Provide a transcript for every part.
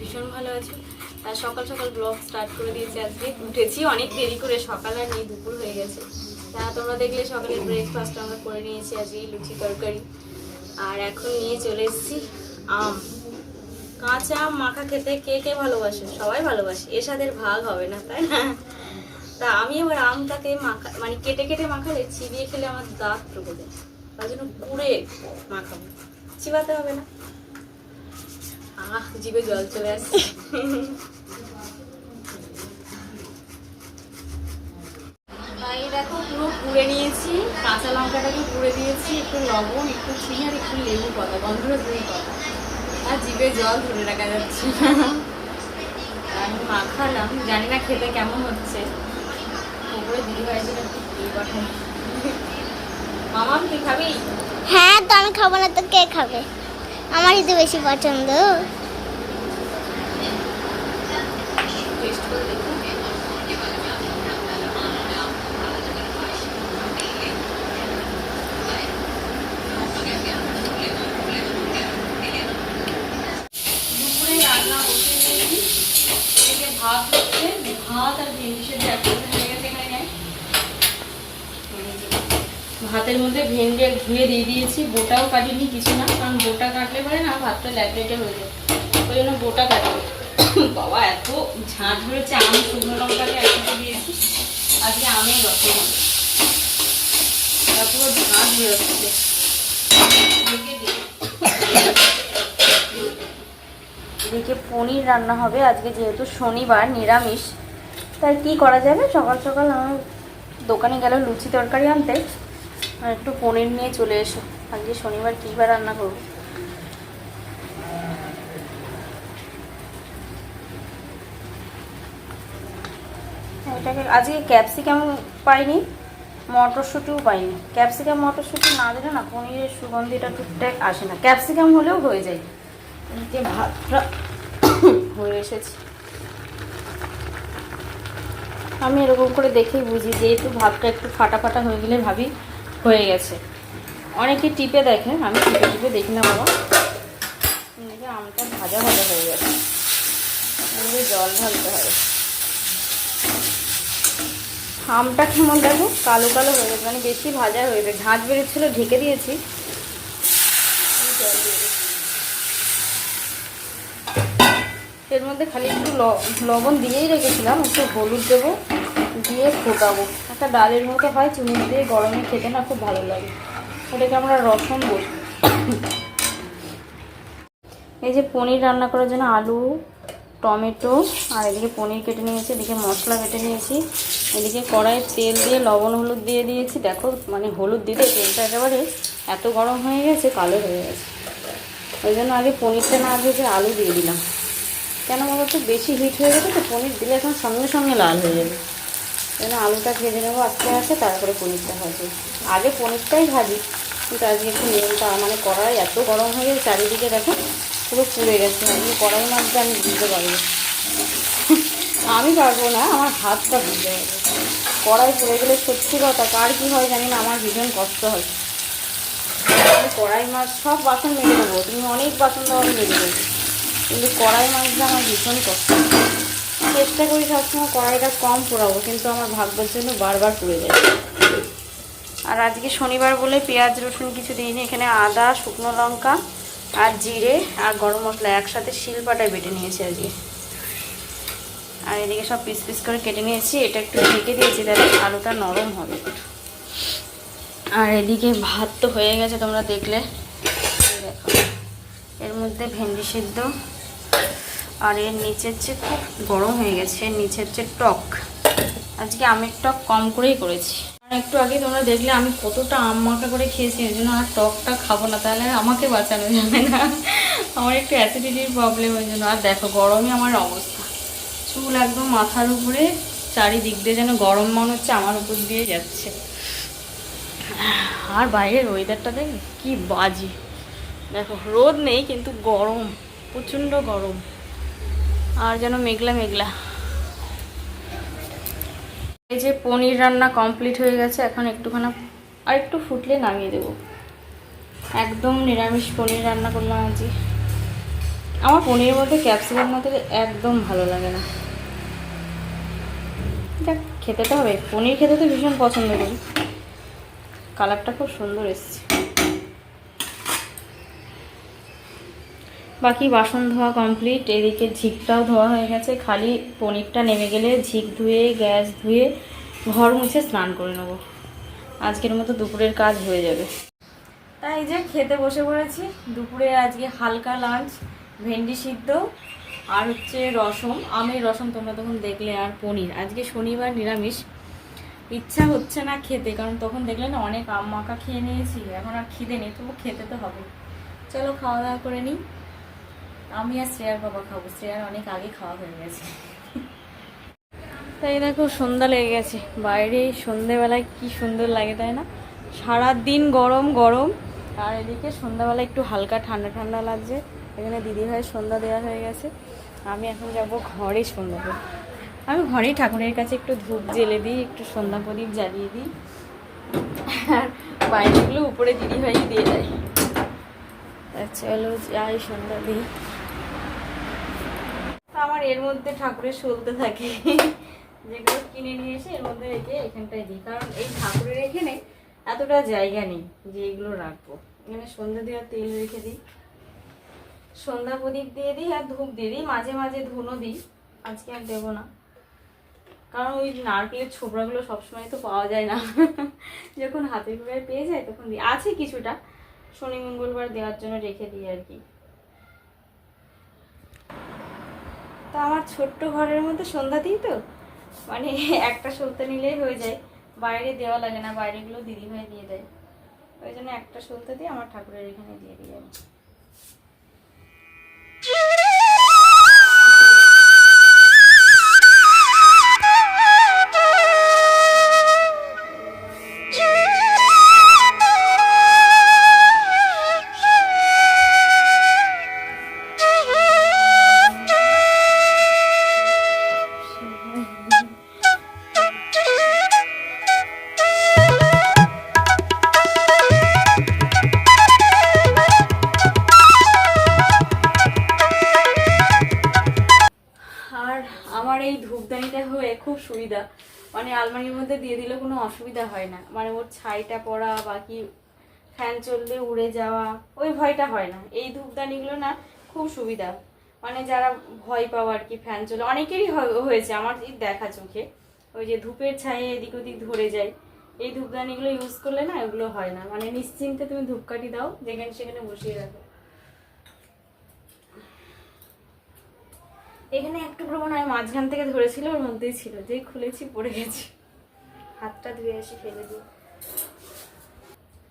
ভীষণ ভালো আছো। আর সকাল সকাল ব্লগ স্টার্ট করে দিয়েছি আজকে। উঠেছি অনেক দেরি করে, সকাল আর নেই, দুপুর হয়ে গেছে। তা তোমরা দেখলে সকালে ব্রেকফাস্ট আমরা করে নিয়েছি আজকে, লুচি তরকারি। আর এখন নিয়ে চলে এসেছি আম। কাঁচা আম মাখা খেতে কে কে ভালোবাসে? সবাই ভালোবাসে। সাথে ভাগ হবে না, তাই না? তা আমি এবার আমটাকে মাখা মানে কেটে কেটে মাখালে চিবিয়ে খেলে আমার দাঁত টুকে যায়। তার জন্য পুড়ে মাখাবো। চিবাতে হবে না। আহ, জিভে জল চলে আসছে। এই দেখো, পুরো পুড়ে নিয়েছি। কাঁচা লঙ্কাটাকে পুড়ে দিয়েছি, একটু লবণ, একটু চিনি আর একটু লেবু পাতা গন্ধরস দুই পাতা। আর জিভে জল ধরে রাখা যাচ্ছে। আমি মাখালাম, জানি না খেতে কেমন হচ্ছে। ওপরে দিদি যেটা এই পাঠাই মামাম তুই খাবি? হ্যাঁ তো আমি খাব না, তো কে খাবে? আমারই তো বেশি পছন্দ টেস্ট করে দেখুন দুপুরে রান্না বসে দিয়েছি এদিকে ভাত হচ্ছে ভাত আর ভেন্ডি সেদ্ধ একসাথে হয়ে গেছে এখানে নেয়। ভাতের মধ্যে ভেন্ডি ধুয়ে দিয়ে দিয়েছি। বোটাও কাটিনি, কিছু না, কারণ বোটা কাটলে পরে না ভাতটা ল্যাটলেটে হয়ে যায়। ওই জন্য বোটা কাটবে। বাবা, এত ঝাঁঝ ধরেছে আম, শুকনো লঙ্কাকে একসাথে দিয়েছি। আজকে আমের হবে তারপর ঝাঁঝ বেরোচ্ছে ঢেকে এদিকে পনির রান্না হবে, আজকে যেহেতু শনিবার, নিরামিষ, তাই কি করা যাবে? সকাল সকাল আমার দোকানে গেল লুচি তরকারি আনতে। আর একটু পনির নিয়ে চলে এসো। আজকে শনিবার, কী বার রান্না করব? এটাকে আজকে ক্যাপসিকাম পাইনি, মটরশুঁটিও পাইনি। ক্যাপসিকাম মটরশুঁটি না দিলে না পনিরের সুগন্ধিটা ঠিকঠাক আসে না। ক্যাপসিকাম হলেও হয়ে যায়। যে ভাতটা হয়ে এসেছে। আমি এরকম করে দেখেই বুঝি যেহেতু ভাতটা একটু ফাটা ফাটা হয়ে গেলে ভাবি হয়ে গেছে। অনেকে টিপে দেখে আমি টিপে টিপে দেখি না বাবা দেখে আমটা ভাজা ভাজা হয়ে গেছে। এবারে জল ঢালতে হবে। আমটা কেমন দেখো? কালো কালো হয়ে গেছে মানে বেশি ভাজা হয়ে গেছে। ঝাঁঝ বেরোচ্ছিলো, ঢেকে দিয়েছি। এর মধ্যে খালি একটু লবণ দিয়েই রেখেছিলাম, একটু হলুদ দেবো, দিয়ে ফোটাবো। একটা ডালের মতো হয়, চুনি দিয়ে গরমে খেতে না খুব ভালো লাগে। ওটাকে আমরা রসম বলি। এই যে পনির রান্না করার জন্য আলু, টমেটো, আর এদিকে পনির কেটে নিয়েছি, এদিকে মশলা কেটে নিয়েছি, এদিকে কড়াইয়ে তেল দিয়ে লবণ, হলুদ দিয়ে দিয়েছি। দেখো মানে হলুদ দিতে তেলটা একেবারে এত গরম হয়ে গেছে, কালো হয়ে গেছে। ওই জন্য আগে পনিরটা না ভেজে আলু দিয়ে দিলাম। কেন বলতো বেশি হিট হয়ে গেছে তো, পনির দিলে এখন সঙ্গে সঙ্গে লাল হয়ে যাবে। জন্য আলুটা ভেজে নেব, আস্তে আস্তে তারপরে পনিরটা ভাজি আগে পনিরটাই ভাজি, কিন্তু আজকে একটু নিয়মটা মানে কড়াই এত গরম হয়ে গেছে, চারিদিকে দেখো পুরো পুড়ে গেছে। আজকে কড়াই মাছটা আমি বুঝতে পারব আমি পারব না, আমার হাতটা বুঝতে পারব কড়াই পুড়ে গেলে সত্যি কথা, কার কী হয় জানি না, আমার ভীষণ কষ্ট হয়। কড়াই মাছ, সব বাসন মেজে দেবো, তুমি অনেক বাসন দেওয়া মেজে দেবো। কিন্তু কড়াই মাছটা আমার ভীষণ কষ্ট চেষ্টা করি সবসময় কড়াইটা কম পোড়াবো, কিন্তু আমার ভাগ্যের জন্য বারবার পুড়ে যায়। আর আজকে শনিবার বলে পেঁয়াজ, রসুন কিছু দিইনি, এখানে আদা, শুকনো লঙ্কা আর জিরে আর গরম মশলা একসাথে শিলপাটায় বেটে নিয়েছি আজকে। আর এদিকে সব পিস পিস করে কেটে নিয়েছি, এটা একটু ঢেকে দিয়েছি, তাহলে আলুটা নরম হবে। আর এদিকে ভাত তো হয়ে গেছে, তোমরা দেখলে। দেখো, এর মধ্যে ভেন্ডি সেদ্ধ আর এর নিচের চেয়ে খুব গরম হয়ে গেছে নিচের চেয়ে টক, আজকে আমের টক কম করেই করেছি। একটু আগে তোমরা দেখলে আমি কতটা আম মাখা করে খেয়েছি, এর জন্য আর টকটা খাব না, তাহলে আমাকে বাঁচানো যাবে না। আমার একটু অ্যাসিডিটির প্রবলেম ওই জন্য। আর দেখো গরমে আমার অবস্থা। চুল একদম মাথার উপরে, চারিদিক দিয়ে যেন গরম মনে হচ্ছে, আমার উপর দিয়ে যাচ্ছে। আর বাইরের ওয়েদারটা দেখ কি বাজে। দেখো, রোদ নেই, কিন্তু গরম, প্রচণ্ড গরম। আর যেন মেঘলা মেঘলা। এই যে পনির রান্না কমপ্লিট হয়ে গেছে, এখন একটুখানি আর একটু ফুটলে নামিয়ে দেবো। একদম নিরামিষ পনির রান্না করলাম আজকে আমার পনিরের মধ্যে ক্যাপসিকাম না একদম ভালো লাগে না। দেখ, খেতে তো হবে। পনির খেতে তো ভীষণ পছন্দ করি। কালারটা খুব সুন্দর এসছে। বাকি বাসন ধোয়া কমপ্লিট, এদিকে ঝিকটাও ধোয়া হয়ে গেছে, খালি পনিরটা নেমে গেলে ঝিক ধুয়ে, গ্যাস ধুয়ে ঘর মুছে স্নান করে নেব। আজকের মতো দুপুরের কাজ হয়ে যাবে। তাই যে খেতে বসে পড়েছি, দুপুরে আজকে হালকা লাঞ্চ ভেন্ডি সিদ্ধ আর হচ্ছে রসম আমের রসম তোমরা তখন দেখলে আর পনির। আজকে শনিবার নিরামিষ, ইচ্ছা হচ্ছে না খেতে, কারণ তখন দেখলে না অনেক আম মাখা খেয়ে নিয়েছি, এখন আর খিদে নেই, তবু খেতে তো হবে। চলো খাওয়া দাওয়া করে নিই। আমি আর শ্রেয়ার বাবা খাব। শ্রেয়ার অনেক আগে খাওয়া হয়ে গেছে। তাই দেখো, সন্ধ্যা লেগে গেছে। বাইরে সন্ধ্যেবেলায় কি সুন্দর লাগে, তাই না? সারা দিন গরম গরম। আর এদিকে সন্ধ্যাবেলা একটু হালকা ঠান্ডা ঠান্ডা লাগছে। এখানে দিদি ভাই সন্ধ্যা দেওয়া হয়ে গেছে। আমি এখন যাব ঘরে সন্ধ্যা আমি ঘরেই ঠাকুরের কাছে একটু ধূপ জেলে দিই, একটু সন্ধ্যা প্রদীপ জ্বালিয়ে দিই। আর বাইরেগুলো উপরে দিদি ভাই দিয়ে। দেয় চলো যাই সন্ধ্যা দিই। আমার এর মধ্যে ঠাকুরের সলতে থাকে। যেগুলো কিনে নিয়ে এসে এর মধ্যে রেখে এখানটায় দিই। কারণ এই ঠাকুরের এখানে এতটা জায়গা নেই যে এগুলো রাখব। এখানে সন্ধ্যা দেওয়ার তেল রেখে দিই। সন্ধ্যা প্রদীপ দিয়ে দিই আর ধূপ দিয়ে দিই। মাঝে মাঝে ধুনো দিই। আজকে আর দেবো না। কারণ ওই নারকেলের ছোবড়াগুলো সবসময় তো পাওয়া যায় না। যখন হাতে করে পেয়ে যায় তখন দিই। আছে কিছুটা। শনি মঙ্গলবার দেওয়ার জন্য রেখে দিই আর কি। আমার ছোট্ট ঘরের মধ্যে সন্ধ্যা দিই তো। মানে একটা সলতে নিলেই হয়ে যায়। বাইরে দেওয়া লাগে না, বাইরেগুলো দিদিভাই দিয়ে দেয়। ওই জন্য একটা সলতে দিয়ে আমার ঠাকুরের এখানে দিয়ে দিয়ে আমি। আলমারির মধ্যে দিয়ে দিলে কোনো অসুবিধা হয় না। মানে ওর ছাইটা পড়া বাকি ফ্যান চললে উড়ে যাওয়া, ওই ভয়টা হয় না। এই ধূপদানিগুলো না খুব সুবিধা। মানে যারা ভয় পাওয়া আর কি ফ্যান চলে, অনেকেরই হয়েছে আমার দেখা চোখে। ওই যে ধূপের ছায়ে এদিক ওদিক ধরে যায়। এই ধূপদানিগুলো ইউজ করলে না এগুলো হয় না। মানে নিশ্চিন্তে তুমি ধূপকাঠি দাও, যেখানে সেখানে বসিয়ে রাখো। এখানে একটু প্রমাণ আমি মাঝখান থেকে ধরেছিল, ওর মধ্যেই ছিল। যেই খুলেছি পড়ে গেছি। হাতটা ধুয়ে এসে ফেলে দিই।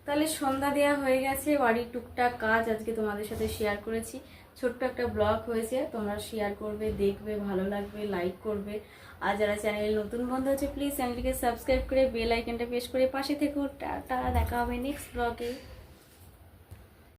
তাহলে সন্ধ্যা দেওয়া হয়ে গেছে, বাড়ির টুকটাক কাজ আজকে তোমাদের সাথে শেয়ার করেছি। ছোট্ট একটা ব্লগ হয়েছে, তোমরা শেয়ার করবে, দেখবে, ভালো লাগবে লাইক করবে। আর যারা চ্যানেলে নতুন বন্ধু আছে প্লিজ চ্যানেলটিকে সাবস্ক্রাইব করে বেল আইকনটা প্রেস করে পাশে থেকো। টাটা, দেখা হবে নেক্সট ব্লগে